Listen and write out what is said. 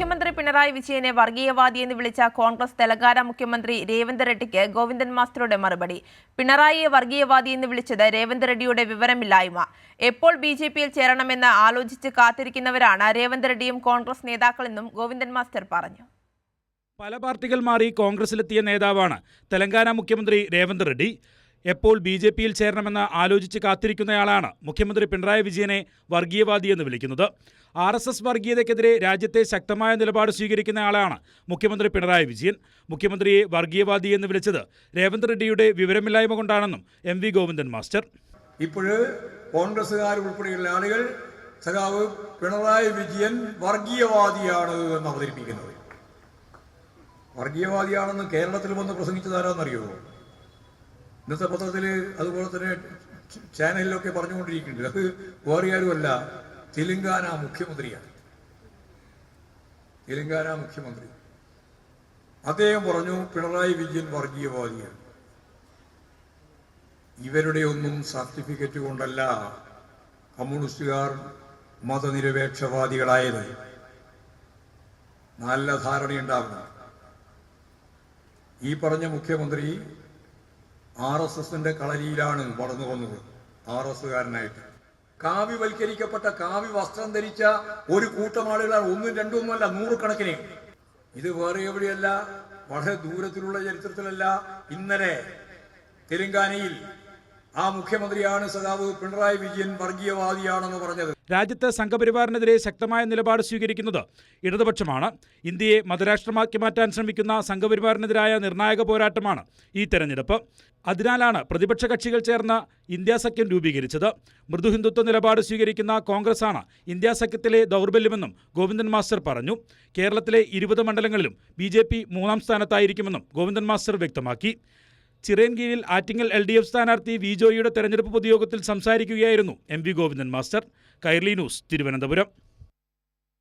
മുഖ്യമന്ത്രി പിണറായി വിജയനെ വർഗീയവാദി എന്ന് വിളിച്ച കോൺഗ്രസ് തെലങ്കാന മുഖ്യമന്ത്രി രേവന്ത് റെഡ്ഡിക്ക് ഗോവിന്ദൻ മാസ്റ്ററുടെ മറുപടി. പിണറായിയെ വർഗീയവാദി എന്ന് വിളിച്ചത് രേവന്ത് റെഡ്ഡിയുടെ വിവരമില്ലായ്മ. എപ്പോൾ ബി ജെ പിയിൽ ചേരണമെന്ന് ആലോചിച്ച് കാത്തിരിക്കുന്നവരാണ് രേവന്ത് റെഡ്ഡിയും കോൺഗ്രസ് നേതാക്കളെന്നും ഗോവിന്ദൻ മാസ്റ്റർ പറഞ്ഞു. പല പാർട്ടികൾ മാറി കോൺഗ്രസിലെത്തിയ നേതാവാണ് തെലങ്കാന മുഖ്യമന്ത്രി രേവന്ത് റെഡ്ഡി. എപ്പോൾ ബി ജെ പിയിൽ ചേരണമെന്ന് ആലോചിച്ച് കാത്തിരിക്കുന്നയാളാണ് മുഖ്യമന്ത്രി പിണറായി വിജയനെ വർഗീയവാദിയെന്ന് വിളിക്കുന്നത്. ആർ എസ് എസ് വർഗീയതയ്ക്കെതിരെ രാജ്യത്തെ ശക്തമായ നിലപാട് സ്വീകരിക്കുന്നയാളാണ് മുഖ്യമന്ത്രി പിണറായി വിജയൻ. മുഖ്യമന്ത്രിയെ വർഗീയവാദി എന്ന് വിളിച്ചത് രേവന്ത് റെഡ്ഡിയുടെ വിവരമില്ലായ്മ കൊണ്ടാണെന്നും എം വി ഗോവിന്ദൻ മാസ്റ്റർ. ഇപ്പോഴ് കോൺഗ്രസ്സുകാർ ഉൾപ്പെടെയുള്ള ആളുകൾ സഖാവ് പിണറായി വിജയൻ വർഗീയവാദിയാണ് എന്ന് അവതരിപ്പിക്കുന്നത്. വർഗീയവാദിയാണെന്ന് കേരളത്തിൽ വന്ന് പ്രസംഗിച്ചതാരാന്നറിയോ ഇന്നത്തെ പത്രത്തിൽ അതുപോലെ തന്നെ ചാനലിലൊക്കെ പറഞ്ഞുകൊണ്ടിരിക്കുന്നുണ്ട്. അത് വേറെ ആരുമല്ല തെലുങ്കാന മുഖ്യമന്ത്രിയാണ്. തെലുങ്കാന മുഖ്യമന്ത്രി. അദ്ദേഹം പറഞ്ഞു പിണറായി വിജയൻ വർഗീയവാദിയാണ്. ഇവരുടെ ഒന്നും സർട്ടിഫിക്കറ്റ് കൊണ്ടല്ല കമ്മ്യൂണിസ്റ്റുകാർ മതനിരപേക്ഷവാദികളായത്. നല്ല ധാരണയുണ്ടാവണം. ഈ പറഞ്ഞ മുഖ്യമന്ത്രി ആർ എസ് എസിന്റെ കളരിയിലാണ് വളർന്നു വന്നത്. ആർ എസുകാരനായിട്ട് കാവ്യവൽക്കരിക്കപ്പെട്ട കാവ്യ വസ്ത്രം ധരിച്ച ഒരു കൂട്ടം ആളുകളാണ് ഒന്നും രണ്ടും ഒന്നുമല്ല നൂറുകണക്കിന്. ഇത് വേറെ എവിടെയല്ല വളരെ ദൂരത്തിലുള്ള ചരിത്രത്തിലല്ല. ഇന്നലെ തെലങ്കാനയിൽ ആ മുഖ്യമന്ത്രിയാണ് സദാവ് പിണറായി വിജയൻ വർഗീയവാദിയാണെന്ന് പറഞ്ഞത്. രാജ്യത്ത് സംഘപരിവാറിനെതിരെ ശക്തമായ നിലപാട് സ്വീകരിക്കുന്നത് ഇടതുപക്ഷമാണ്. ഇന്ത്യയെ മതരാഷ്ട്രമാക്കി മാറ്റാൻ ശ്രമിക്കുന്ന സംഘപരിവാറിനെതിരായ നിർണായക പോരാട്ടമാണ് ഈ തെരഞ്ഞെടുപ്പ്. അതിനാലാണ് പ്രതിപക്ഷ കക്ഷികൾ ചേർന്ന് ഇന്ത്യ സഖ്യം രൂപീകരിച്ചത്. മൃദുഹിന്ദുത്വ നിലപാട് സ്വീകരിക്കുന്ന കോൺഗ്രസാണ് ഇന്ത്യ സഖ്യത്തിലെ ദൗർബല്യമെന്നും ഗോവിന്ദൻ മാസ്റ്റർ പറഞ്ഞു. കേരളത്തിലെ ഇരുപത് മണ്ഡലങ്ങളിലും ബി ജെ പി മൂന്നാം സ്ഥാനത്തായിരിക്കുമെന്നും ഗോവിന്ദൻ മാസ്റ്റർ വ്യക്തമാക്കി. ചിറയൻകീഴിൽ ആറ്റിങ്ങൽ എൽ ഡി എഫ് സ്ഥാനാർത്ഥി വി ജോയിയുടെ തെരഞ്ഞെടുപ്പ് പൊതുയോഗത്തിൽ സംസാരിക്കുകയായിരുന്നു M V Govindan master. Kairali news Thiruvananthapuram.